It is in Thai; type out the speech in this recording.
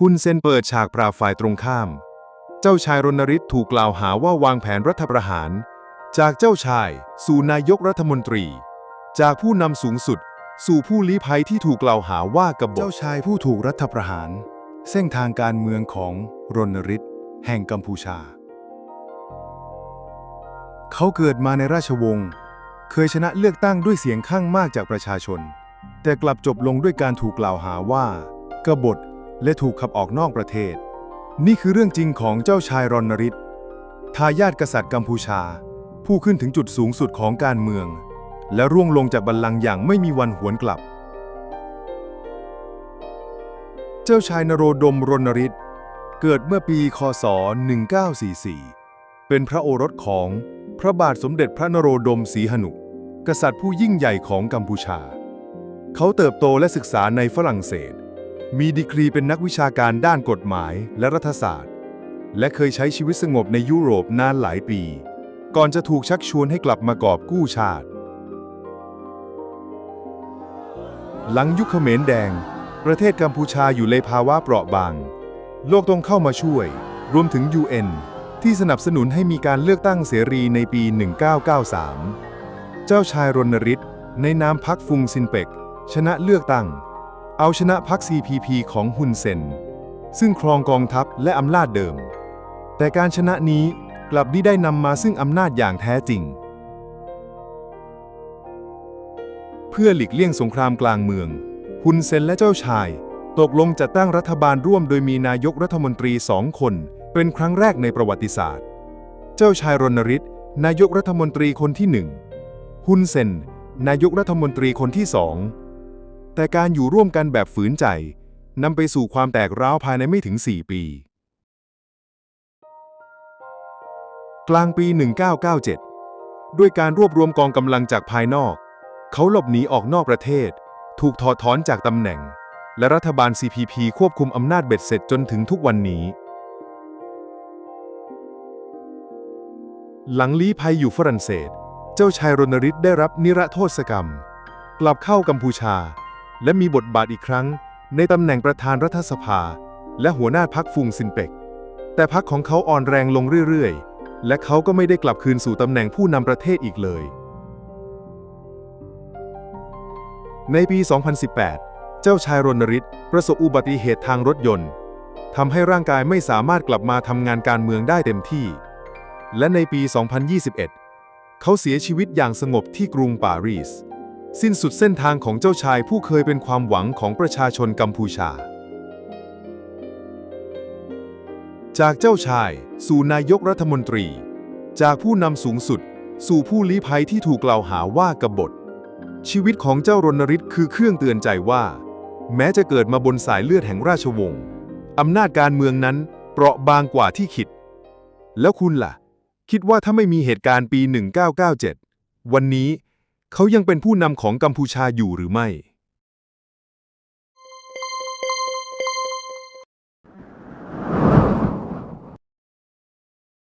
คุณเซนเปิดฉากปราบฝ่ายตรงข้าม เจ้าชายรณฤทธิ์ถูกกล่าวหาว่าวางแผนรัฐประหาร จากเจ้าชาย สู่นายกรัฐมนตรี จากผู้นำสูงสุด สู่ผู้ลี้ภัยที่ถูกกล่าวหาว่ากบฏเจ้าชายผู้ถูกรัฐประหาร เส้นทางการเมืองของรณฤทธิ์แห่งกัมพูชา เขาเกิดมาในราชวงศ์เคยชนะเลือกตั้งด้วยเสียงข้างมากจากประชาชน แต่กลับจบลงด้วยการถูกกล่าวหาว่ากบฏ และถูกขับออกนอกประเทศ นี่คือเรื่องจริงของเจ้าชายรณฤทธิ์ทายาทกษัตริย์กัมพูชา ผู้ขึ้นถึงจุดสูงสุดของการเมือง และร่วงลงจากบัลลังก์อย่างไม่มีวันหวนกลับ เจ้าชายนโรดมรณฤทธิ์เกิดเมื่อปี คศ 1944 เป็นพระโอรสของพระบาทสมเด็จพระนโรดมศรีหนุ กษัตริย์ผู้ยิ่งใหญ่ของกัมพูชา เขาเติบโตและศึกษาในฝรั่งเศส มีดีกรีเป็นนักวิชาการด้านกฎหมายและรัฐศาสตร์ และเคยใช้ชีวิตสงบในยุโรปนานหลายปี ก่อนจะถูกชักชวนให้กลับมากอบกู้ชาติ หลังยุคเขมรแดง ประเทศกัมพูชาอยู่ในภาวะเปราะบาง โลกต้องเข้ามาช่วย รวมถึง UN ที่สนับสนุนให้มีการเลือกตั้งเสรีในปี 1993 เจ้าชายรณฤทธิ์ในนามพรรคฟุงซินเปกชนะเลือกตั้ง เอาชนะพรรค CPP ของฮุนเซน ซึ่งครองกองทัพและอำนาจเดิม แต่การชนะนี้กลับมิได้นำมาซึ่งอำนาจอย่างแท้จริง เพื่อหลีกเลี่ยงสงครามกลางเมืองฮุนเซนและเจ้าชาย ตกลงจัดตั้งรัฐบาลร่วมโดยมีนายกรัฐมนตรีสองคน เป็นครั้งแรกในประวัติศาสตร์ เจ้าชายรณฤทธิ์นายกรัฐมนตรีคนที่หนึ่งฮุนเซนนายกรัฐมนตรีคนที่สอง แต่การอยู่ร่วมกันแบบฝืนใจนำไปสู่ความแตกร้าวภายในไม่ถึง 4 ปี กลางปี 1997 ด้วยการรวบรวมกองกำลังจากภายนอก เขาหลบหนีออกนอกประเทศ ถูกถอดถอนจากตำแหน่ง และรัฐบาล CPP ควบคุมอำนาจเบ็ดเสร็จจนถึงทุกวันนี้ หลังลี้ภัยอยู่ฝรั่งเศส เจ้าชายรณฤทธิ์ได้รับนิรโทษกรรม กลับเข้ากัมพูชา และมีบทบาทอีกครั้ง ในตำแหน่งประธานรัฐสภา และหัวหน้าพรรคฟุงซินเปก แต่พรรคของเขาอ่อนแรงลงเรื่อยๆ และเขาก็ไม่ได้กลับคืนสู่ตำแหน่งผู้นำประเทศอีกเลย ในปี 2018 เจ้าชายรณฤทธิ์ประสบอุบัติเหตุทางรถยนต์ทำให้ร่างกายไม่สามารถกลับมาทำงานการเมืองได้เต็มที่ และในปี 2021 เขาเสียชีวิตอย่างสงบที่กรุงปารีส สิ้นสุดเส้นทางของเจ้าชายผู้เคยเป็นความหวังของประชาชนกัมพูชา จากเจ้าชาย สู่นายกรัฐมนตรี จากผู้นำสูงสุด สู่ผู้ลี้ภัยที่ถูกกล่าวหาว่ากบฏ ชีวิตของเจ้ารณฤทธิ์คือเครื่องเตือนใจว่า แม้จะเกิดมาบนสายเลือดแห่งราชวงศ์อำนาจการเมืองนั้นเปราะบางกว่าที่คิด แล้วคุณล่ะ คิดว่าถ้าไม่มีเหตุการณ์ปี 1997 วันนี้ เขายังเป็นผู้นำของกัมพูชาอยู่หรือไม่